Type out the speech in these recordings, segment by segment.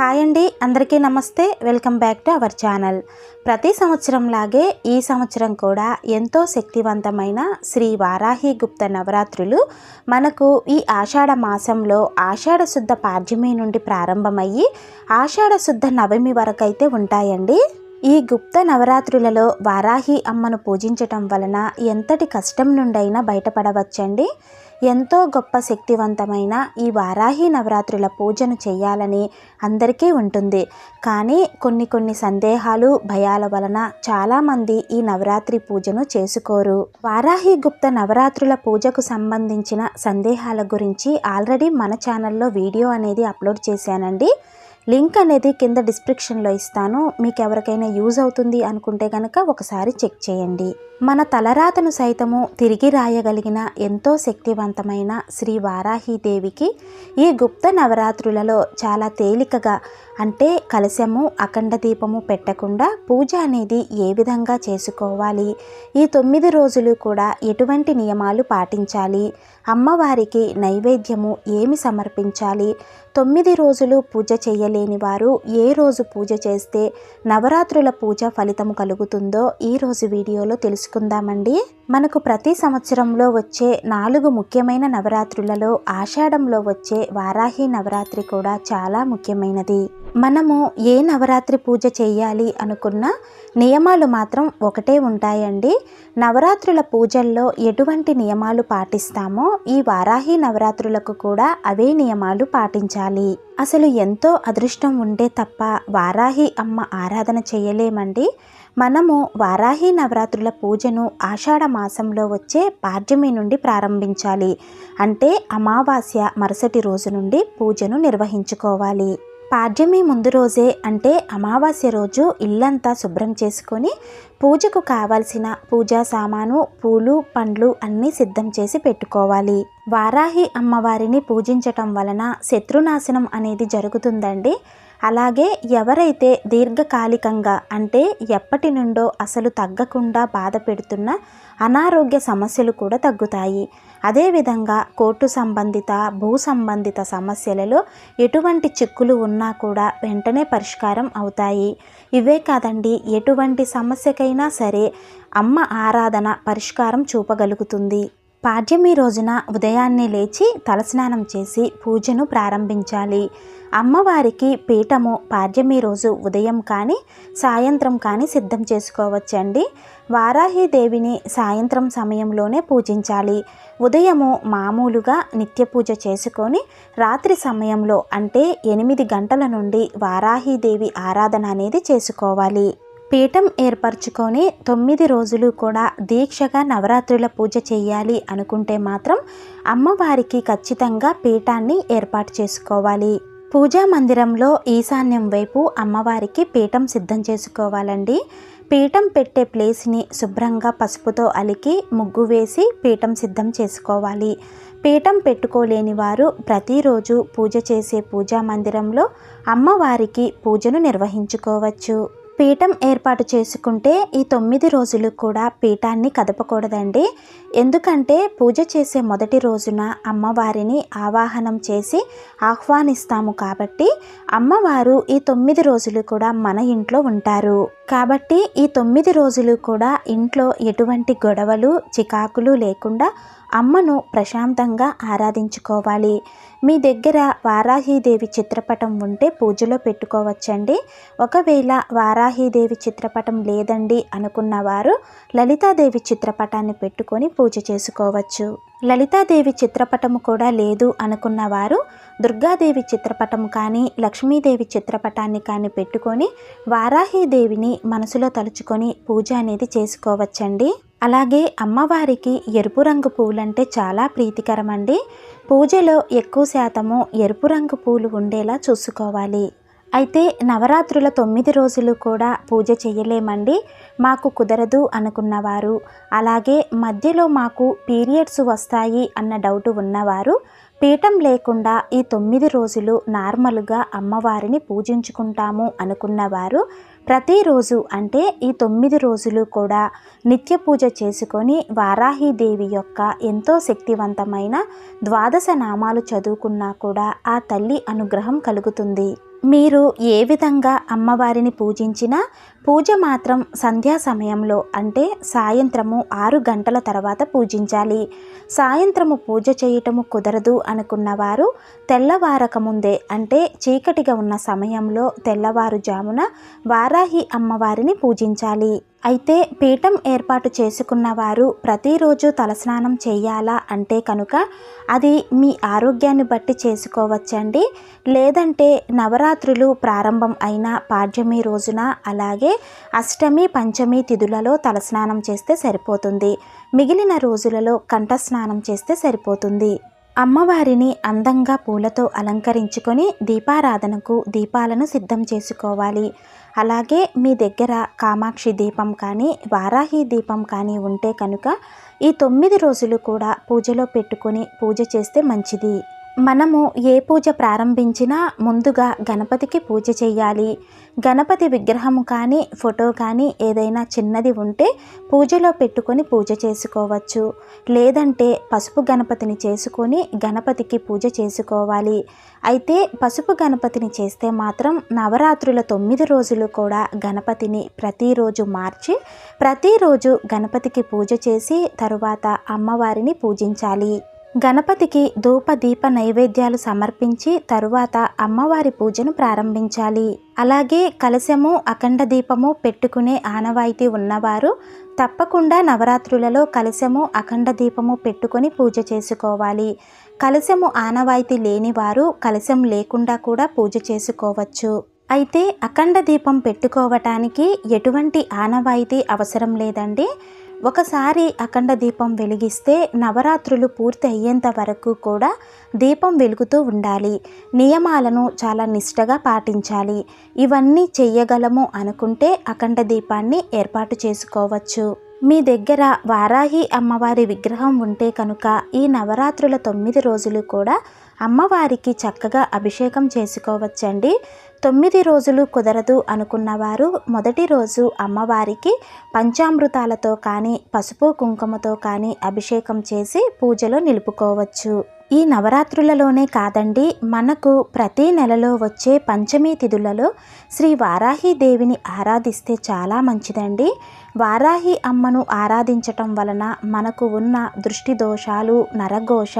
Hi అండి అందరికీ నమస్తే. Welcome back to our channel. ప్రతి సంవత్సరం లాగే ఈ సంవత్సరం కూడా ఎంతో శక్తివంతమైన శ్రీ వారాహి గుప్త నవరాత్రులు మనకు ఈ ఆషాఢ మాసంలో ఆషాఢ శుద్ధ పాడ్యమి నుండి ప్రారంభమయ్యి ఆషాఢ శుద్ధ నవమి వరకు అయితే ఉంటాయండి. ఈ గుప్త నవరాత్రులలో వారాహి అమ్మను పూజించటం వలన ఎంతటి కష్టం నుండైనా బయటపడవచ్చండి? ఎంతో గొప్ప శక్తివంతమైన ఈ వారాహి నవరాత్రుల పూజను చేయాలని అందరికీ ఉంటుంది. కానీ కొన్ని కొన్ని సందేహాలు భయాల వలన చాలామంది ఈ నవరాత్రి పూజను చేసుకోరు. వారాహి గుప్త నవరాత్రుల పూజకు సంబంధించిన సందేహాల గురించి ఆల్రెడీ మన ఛానల్లో వీడియో అనేది అప్లోడ్ చేశానండి. లింక్ అనేది కింద డిస్క్రిప్షన్లో ఇస్తాను. మీకు ఎవరికైనా యూజ్ అవుతుంది అనుకుంటే కనుక ఒకసారి చెక్ చేయండి. మన తలరాతను సైతము తిరిగి రాయగలిగిన ఎంతో శక్తివంతమైన శ్రీ వారాహీదేవికి ఈ గుప్త నవరాత్రులలో చాలా తేలికగా అంటే కలశము అఖండ దీపము పెట్టకుండా పూజ అనేది ఏ విధంగా చేసుకోవాలి? ఈ తొమ్మిది రోజులు కూడా ఎటువంటి నియమాలు పాటించాలి? అమ్మవారికి నైవేద్యము ఏమి సమర్పించాలి? తొమ్మిది రోజులు పూజ చేయలేని వారు ఏ రోజు పూజ చేస్తే నవరాత్రుల పూజ ఫలితము కలుగుతుందో ఈరోజు వీడియోలో తెలుసుకుందామండి. మనకు ప్రతి సంవత్సరంలో వచ్చే నాలుగు ముఖ్యమైన నవరాత్రులలో ఆషాఢంలో వచ్చే వారాహి నవరాత్రి కూడా చాలా ముఖ్యమైనది. మనము ఏ నవరాత్రి పూజ చేయాలి అనుకున్న నియమాలు మాత్రం ఒకటే ఉంటాయండి. నవరాత్రుల పూజల్లో ఎటువంటి నియమాలు పాటిస్తామో ఈ వారాహి నవరాత్రులకు కూడా అవే నియమాలు పాటించాలి. అసలు ఎంతో అదృష్టం ఉంటే తప్ప వారాహి అమ్మ ఆరాధన చేయలేమండి. మనము వారాహి నవరాత్రుల పూజను ఆషాఢ మాసంలో వచ్చే పాడ్యమి నుండి ప్రారంభించాలి. అంటే అమావాస్య మరుసటి రోజు నుండి పూజను నిర్వహించుకోవాలి. పాడ్యమి ముందు రోజే అంటే అమావాస్య రోజు ఇల్లంతా శుభ్రం చేసుకొని పూజకు కావాల్సిన పూజా సామాను పూలు పండ్లు అన్నీ సిద్ధం చేసి పెట్టుకోవాలి. వారాహి అమ్మవారిని పూజించటం వలన శత్రునాశనం అనేది జరుగుతుందండి. అలాగే ఎవరైతే దీర్ఘకాలికంగా అంటే ఎప్పటి నుండో అసలు తగ్గకుండా బాధ పెడుతున్న అనారోగ్య సమస్యలు కూడా తగ్గుతాయి. అదేవిధంగా కోర్టు సంబంధిత భూ సంబంధిత సమస్యలలో ఎటువంటి చిక్కులు ఉన్నా కూడా వెంటనే పరిష్కారం అవుతాయి. ఇవే కాదండి ఎటువంటి సమస్యకైనా సరే అమ్మ ఆరాధన పరిష్కారం చూపగలుగుతుంది. పాడ్యమి రోజున ఉదయాన్నే లేచి తలస్నానం చేసి పూజను ప్రారంభించాలి. అమ్మవారికి పీఠము పాడ్యమి రోజు ఉదయం కానీ సాయంత్రం కానీ సిద్ధం చేసుకోవచ్చండి. వారాహి దేవిని సాయంత్రం సమయంలోనే పూజించాలి. ఉదయము మామూలుగా నిత్య పూజ చేసుకొని రాత్రి సమయంలో అంటే ఎనిమిది గంటల నుండి వారాహిదేవి ఆరాధన అనేది చేసుకోవాలి. పీఠం ఏర్పరచుకొని తొమ్మిది రోజులు కూడా దీక్షగా నవరాత్రుల పూజ చేయాలి అనుకుంటే మాత్రం అమ్మవారికి ఖచ్చితంగా పీఠాన్ని ఏర్పాటు చేసుకోవాలి. పూజా మందిరంలో ఈశాన్యం వైపు అమ్మవారికి పీఠం సిద్ధం చేసుకోవాలండి. పీఠం పెట్టే ప్లేస్ని శుభ్రంగా పసుపుతో అలికి ముగ్గు వేసి పీఠం సిద్ధం చేసుకోవాలి. పీఠం పెట్టుకోలేని వారు ప్రతిరోజు పూజ చేసే పూజా మందిరంలో అమ్మవారికి పూజను నిర్వహించుకోవచ్చు. పీఠం ఏర్పాటు చేసుకుంటే ఈ తొమ్మిది రోజులు కూడా పీఠాన్ని కదపకూడదండి. ఎందుకంటే పూజ చేసే మొదటి రోజున అమ్మవారిని ఆవాహనం చేసి ఆహ్వానిస్తాము కాబట్టి అమ్మవారు ఈ తొమ్మిది రోజులు కూడా మన ఇంట్లో ఉంటారు. కాబట్టి ఈ తొమ్మిది రోజులు కూడా ఇంట్లో ఎటువంటి గొడవలు చికాకులు లేకుండా అమ్మను ప్రశాంతంగా ఆరాధించుకోవాలి. మీ దగ్గర వారాహీదేవి చిత్రపటం ఉంటే పూజలో పెట్టుకోవచ్చండి. ఒకవేళ వారాహీదేవి చిత్రపటం లేదండి అనుకున్నవారు లలితాదేవి చిత్రపటాన్ని పెట్టుకొని పూజ చేసుకోవచ్చు. లలితాదేవి చిత్రపటము కూడా లేదు అనుకున్నవారు దుర్గాదేవి చిత్రపటం కానీ లక్ష్మీదేవి చిత్రపటాన్ని కానీ పెట్టుకొని వారాహీదేవిని మనసులో తలుచుకొని పూజ అనేది చేసుకోవచ్చండి. అలాగే అమ్మవారికి ఎరుపు రంగు పూలంటే చాలా ప్రీతికరమండి. పూజలో ఎక్కువ శాతము ఎరుపు రంగు పూలు ఉండేలా చూసుకోవాలి. అయితే నవరాత్రుల తొమ్మిది రోజులు కూడా పూజ చేయలేమండి. మాకు కుదరదు అనుకున్నవారు. అలాగే మధ్యలో మాకు పీరియడ్స్ వస్తాయి అన్న డౌట్ ఉన్నవారు పీఠం లేకుండా ఈ తొమ్మిది రోజులు నార్మల్గా అమ్మవారిని పూజించుకుంటాము అనుకున్నవారు ప్రతిరోజు అంటే ఈ తొమ్మిది రోజులు కూడా నిత్య పూజ చేసుకొని వారాహీదేవి యొక్క ఎంతో శక్తివంతమైన ద్వాదశ నామాలు చదువుకున్నా కూడా ఆ తల్లి అనుగ్రహం కలుగుతుంది. మీరు ఏ విధంగా అమ్మవారిని పూజించినా పూజ మాత్రం సంధ్యా సమయంలో అంటే సాయంత్రము ఆరు గంటల తర్వాత పూజించాలి. సాయంత్రము పూజ చేయటము కుదరదు అనుకున్నవారు తెల్లవారక ముందే అంటే చీకటిగా ఉన్న సమయంలో తెల్లవారుజామున వారాహి అమ్మవారిని పూజించాలి. అయితే పీఠం ఏర్పాటు చేసుకున్న వారు ప్రతిరోజు తలస్నానం చేయాలా అంటే కనుక అది మీ ఆరోగ్యాన్ని బట్టి చేసుకోవచ్చండి. లేదంటే నవరాత్రులు ప్రారంభం అయిన పాడ్యమి రోజున అలాగే అష్టమి పంచమి తిథులలో తలస్నానం చేస్తే సరిపోతుంది. మిగిలిన రోజులలో కంఠస్నానం చేస్తే సరిపోతుంది. అమ్మవారిని అందంగా పూలతో అలంకరించుకొని దీపారాధనకు దీపాలను సిద్ధం చేసుకోవాలి. అలాగే మీ దగ్గర కామాక్షి దీపం కానీ వారాహి దీపం కానీ ఉంటే కనుక ఈ తొమ్మిది రోజులు కూడా పూజలో పెట్టుకొని పూజ చేస్తే మంచిది. మనము ఏ పూజ ప్రారంభించినా ముందుగా గణపతికి పూజ చేయాలి గణపతి విగ్రహము కానీ ఫోటో కానీ ఏదైనా చిన్నది ఉంటే పూజలో పెట్టుకొని పూజ చేసుకోవచ్చు. లేదంటే పసుపు గణపతిని చేసుకొని గణపతికి పూజ చేసుకోవాలి. అయితే పసుపు గణపతిని చేస్తే మాత్రం నవరాత్రుల తొమ్మిది రోజులు కూడా గణపతిని ప్రతిరోజు మార్చి ప్రతిరోజు గణపతికి పూజ చేసి తరువాత అమ్మవారిని పూజించాలి. గణపతికి ధూప దీప నైవేద్యాలు సమర్పించి తరువాత అమ్మవారి పూజను ప్రారంభించాలి. అలాగే కలశము అఖండ దీపము పెట్టుకునే ఆనవాయితీ ఉన్నవారు తప్పకుండా నవరాత్రులలో కలశము అఖండ దీపము పెట్టుకొని పూజ చేసుకోవాలి. కలశము ఆనవాయితీ లేనివారు కలశం లేకుండా కూడా పూజ చేసుకోవచ్చు. అయితే అఖండ దీపం పెట్టుకోవటానికి ఎటువంటి ఆనవాయితీ అవసరం లేదండి. ఒకసారి అఖండ దీపం వెలిగిస్తే నవరాత్రులు పూర్తి అయ్యేంత వరకు కూడా దీపం వెలుగుతూ ఉండాలి. నియమాలను చాలా నిష్టగా పాటించాలి. ఇవన్నీ చెయ్యగలము అనుకుంటే అఖండ దీపాన్ని ఏర్పాటు చేసుకోవచ్చు. మీ దగ్గర వారాహి అమ్మవారి విగ్రహం ఉంటే కనుక ఈ నవరాత్రుల తొమ్మిది రోజులు కూడా అమ్మవారికి చక్కగా అభిషేకం చేసుకోవచ్చండి. తొమ్మిది రోజులు కుదరదు అనుకున్నవారు మొదటి రోజు అమ్మవారికి పంచామృతాలతో కానీ పసుపు కుంకుమతో కానీ అభిషేకం చేసి పూజలో నిలుపుకోవచ్చు. ఈ నవరాత్రులలోనే కాదండి మనకు ప్రతి నెలలో వచ్చే పంచమి తిథులలో శ్రీ వారాహి దేవిని ఆరాధిస్తే చాలా మంచిదండి. వారాహి అమ్మను ఆరాధించటం వలన మనకు ఉన్న దృష్టి దోషాలు నరఘోష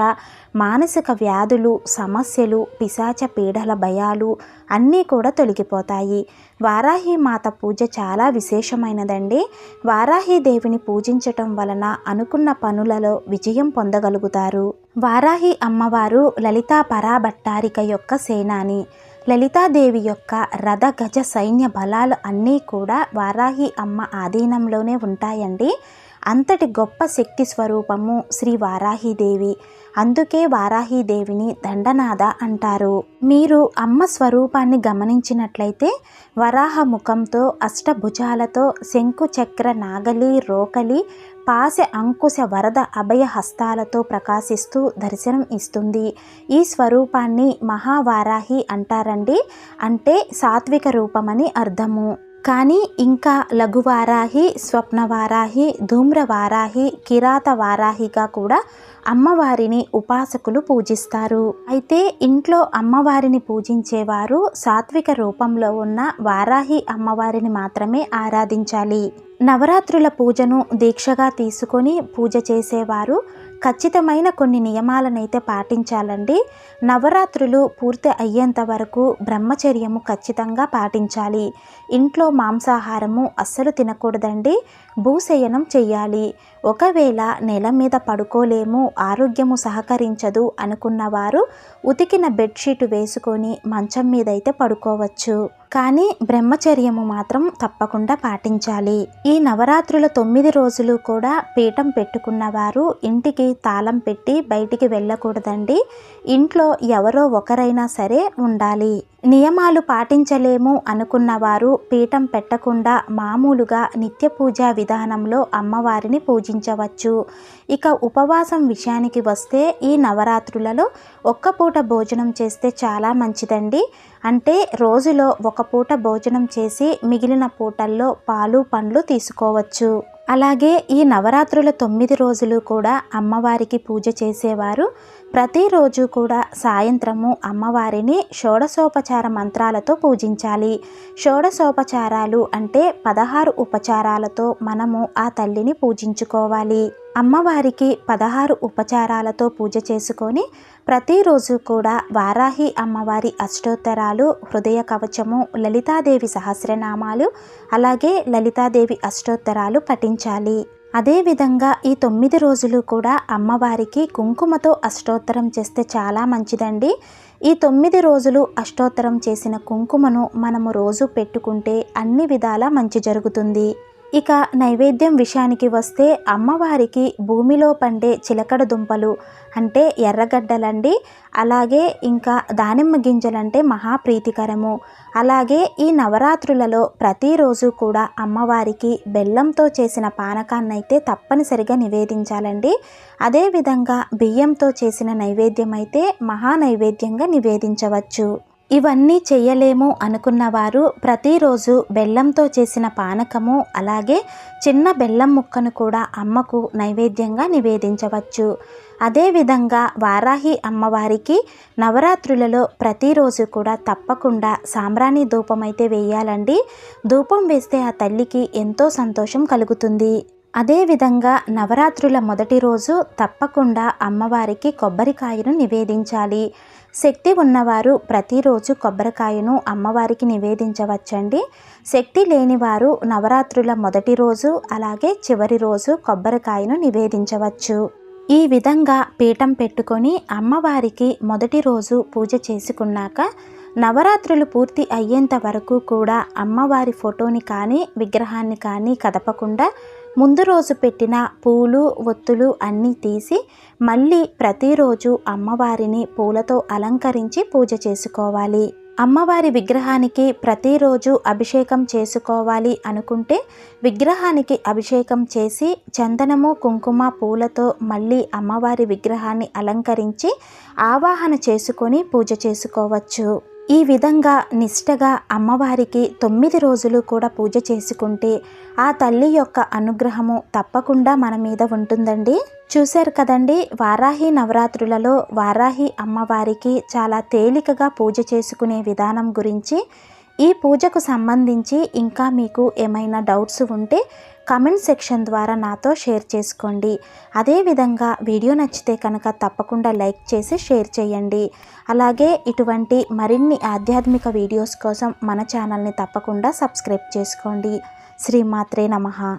మానసిక వ్యాధులు సమస్యలు పిశాచ పీడల భయాలు అన్నీ కూడా తొలగిపోతాయి. వారాహి మాత పూజ చాలా విశేషమైనదండి. వారాహి దేవిని పూజించటం వలన అనుకున్న పనులలో విజయం పొందగలుగుతారు. వారాహి అమ్మవారు లలితా పరాభట్టారిక యొక్క సేనాని. లలితాదేవి యొక్క రథ గజ సైన్య బలాలు అన్నీ కూడా వారాహి అమ్మ ఆధీనంలోనే ఉంటాయండి. అంతటి గొప్ప శక్తి స్వరూపము శ్రీ వారాహిదేవి. అందుకే వారాహిదేవిని దండనాథ అంటారు. మీరు అమ్మ స్వరూపాన్ని గమనించినట్లయితే వరాహ ముఖంతో అష్టభుజాలతో శంకు చక్ర నాగలి రోకలి పాసె అంకుశ వరద అభయ హస్తాలతో ప్రకాశిస్తూ దర్శనం ఇస్తుంది. ఈ స్వరూపాన్ని మహావారాహి అంటారండి. అంటే సాత్విక రూపమని అర్థము. కానీ ఇంకా లఘువారాహి స్వప్నవారాహి ధూమ్రవారాహి కిరాత వారాహిగా కూడా అమ్మవారిని ఉపాసకులు పూజిస్తారు. అయితే ఇంట్లో అమ్మవారిని పూజించేవారు సాత్విక రూపంలో ఉన్న వారాహి అమ్మవారిని మాత్రమే ఆరాధించాలి. నవరాత్రుల పూజను దీక్షగా తీసుకొని పూజ చేసేవారు ఖచ్చితమైన కొన్ని నియమాలనైతే పాటించాలండి. నవరాత్రులు పూర్తి అయ్యేంత వరకు బ్రహ్మచర్యము ఖచ్చితంగా పాటించాలి. ఇంట్లో మాంసాహారము అస్సలు తినకూడదండి. భూశయనం చెయ్యాలి. ఒకవేళ నెల మీద పడుకోలేము ఆరోగ్యము సహకరించదు అనుకున్నవారు ఉతికిన బెడ్షీట్ వేసుకొని మంచం మీద అయితే పడుకోవచ్చు. కానీ బ్రహ్మచర్యము మాత్రం తప్పకుండా పాటించాలి. ఈ నవరాత్రుల తొమ్మిది రోజులు కూడా పీఠం పెట్టుకున్న వారు ఇంటికి తాళం పెట్టి బయటికి వెళ్ళకూడదండి. ఇంట్లో ఎవరో ఒకరైనా సరే ఉండాలి. నియమాలు పాటించలేము అనుకున్నవారు పీఠం పెట్టకుండా మామూలుగా నిత్య పూజా విధానంలో అమ్మవారిని పూజించవచ్చు. ఇక ఉపవాసం విషయానికి వస్తే ఈ నవరాత్రులలో ఒక్క పూట భోజనం చేస్తే చాలా మంచిదండి. అంటే రోజులో ఒక పూట భోజనం చేసి మిగిలిన పూటల్లో పాలు పండ్లు తీసుకోవచ్చు. అలాగే ఈ నవరాత్రుల తొమ్మిది రోజులు కూడా అమ్మవారికి పూజ చేసేవారు. ప్రతిరోజు కూడా సాయంత్రము అమ్మవారిని షోడశోపచార మంత్రాలతో పూజించాలి. షోడశోపచారాలు అంటే పదహారు ఉపచారాలతో మనము ఆ తల్లిని పూజించుకోవాలి. అమ్మవారికి పదహారు ఉపచారాలతో పూజ చేసుకొని ప్రతిరోజు కూడా వారాహి అమ్మవారి అష్టోత్తరాలు హృదయ కవచము లలితాదేవి సహస్రనామాలు అలాగే లలితాదేవి అష్టోత్తరాలు పఠించాలి. అదేవిధంగా ఈ తొమ్మిది రోజులు కూడా అమ్మవారికి కుంకుమతో అష్టోత్తరం చేస్తే చాలా మంచిదండి. ఈ తొమ్మిది రోజులు అష్టోత్తరం చేసిన కుంకుమను మనము రోజు పెట్టుకుంటే అన్ని విధాలా మంచి జరుగుతుంది. ఇక నైవేద్యం విషయానికి వస్తే అమ్మవారికి భూమిలో పండే చిలకడ దుంపలు అంటే ఎర్రగడ్డలండి అలాగే ఇంకా దానిమ్మ గింజలంటే మహాప్రీతికరము. అలాగే ఈ నవరాత్రులలో ప్రతిరోజు కూడా అమ్మవారికి బెల్లంతో చేసిన పానకాన్నైతే తప్పనిసరిగా నివేదించాలండి. అదేవిధంగా బియ్యంతో చేసిన నైవేద్యం అయితే మహా నైవేద్యంగా నివేదించవచ్చు. ఇవన్నీ చెయ్యలేము అనుకున్నవారు ప్రతిరోజు బెల్లంతో చేసిన పానకము అలాగే చిన్న బెల్లం ముక్కను కూడా అమ్మకు నైవేద్యంగా నివేదించవచ్చు. అదేవిధంగా వారాహి అమ్మవారికి నవరాత్రులలో ప్రతిరోజు కూడా తప్పకుండా సాంబ్రాణి ధూపం అయితే వేయాలండి. ధూపం వేస్తే ఆ తల్లికి ఎంతో సంతోషం కలుగుతుంది. అదేవిధంగా నవరాత్రుల మొదటి రోజు తప్పకుండా అమ్మవారికి కొబ్బరికాయను నివేదించాలి. శక్తి ఉన్నవారు ప్రతిరోజు కొబ్బరికాయను అమ్మవారికి నివేదించవచ్చండి. శక్తి లేనివారు నవరాత్రుల మొదటి రోజు అలాగే చివరి రోజు కొబ్బరికాయను నివేదించవచ్చు. ఈ విధంగా పీఠం పెట్టుకొని అమ్మవారికి మొదటి రోజు పూజ చేసుకున్నాక నవరాత్రులు పూర్తి అయ్యేంత వరకు కూడా అమ్మవారి ఫోటోని కానీ విగ్రహాన్ని కానీ కదపకుండా ముందు రోజు పెట్టిన పూలు ఒత్తులు అన్నీ తీసి మళ్ళీ ప్రతిరోజు అమ్మవారిని పూలతో అలంకరించి పూజ చేసుకోవాలి. అమ్మవారి విగ్రహానికి ప్రతిరోజు అభిషేకం చేసుకోవాలి అనుకుంటే విగ్రహానికి అభిషేకం చేసి చందనము కుంకుమ పూలతో మళ్ళీ అమ్మవారి విగ్రహాన్ని అలంకరించి ఆవాహన చేసుకొని పూజ చేసుకోవచ్చు. ఈ విధంగా నిష్టగా అమ్మవారికి తొమ్మిది రోజులు కూడా పూజ చేసుకుంటే ఆ తల్లి యొక్క అనుగ్రహము తప్పకుండా మన మీద ఉంటుందండి. చూశారు కదండి వారాహి నవరాత్రులలో వారాహి అమ్మవారికి చాలా తేలికగా పూజ చేసుకునే విధానం గురించి ఈ పూజకు సంబంధించి ఇంకా మీకు ఏమైనా డౌట్స్ ఉంటే కమెంట్ సెక్షన్ ద్వారా నాతో షేర్ చేసుకోండి. అదేవిధంగా వీడియో నచ్చితే కనుక తప్పకుండా లైక్ చేసి షేర్ చేయండి. అలాగే ఇటువంటి మరిన్ని ఆధ్యాత్మిక వీడియోస్ కోసం మన ఛానల్ని తప్పకుండా సబ్స్క్రైబ్ చేసుకోండి. శ్రీమాత్రే నమ.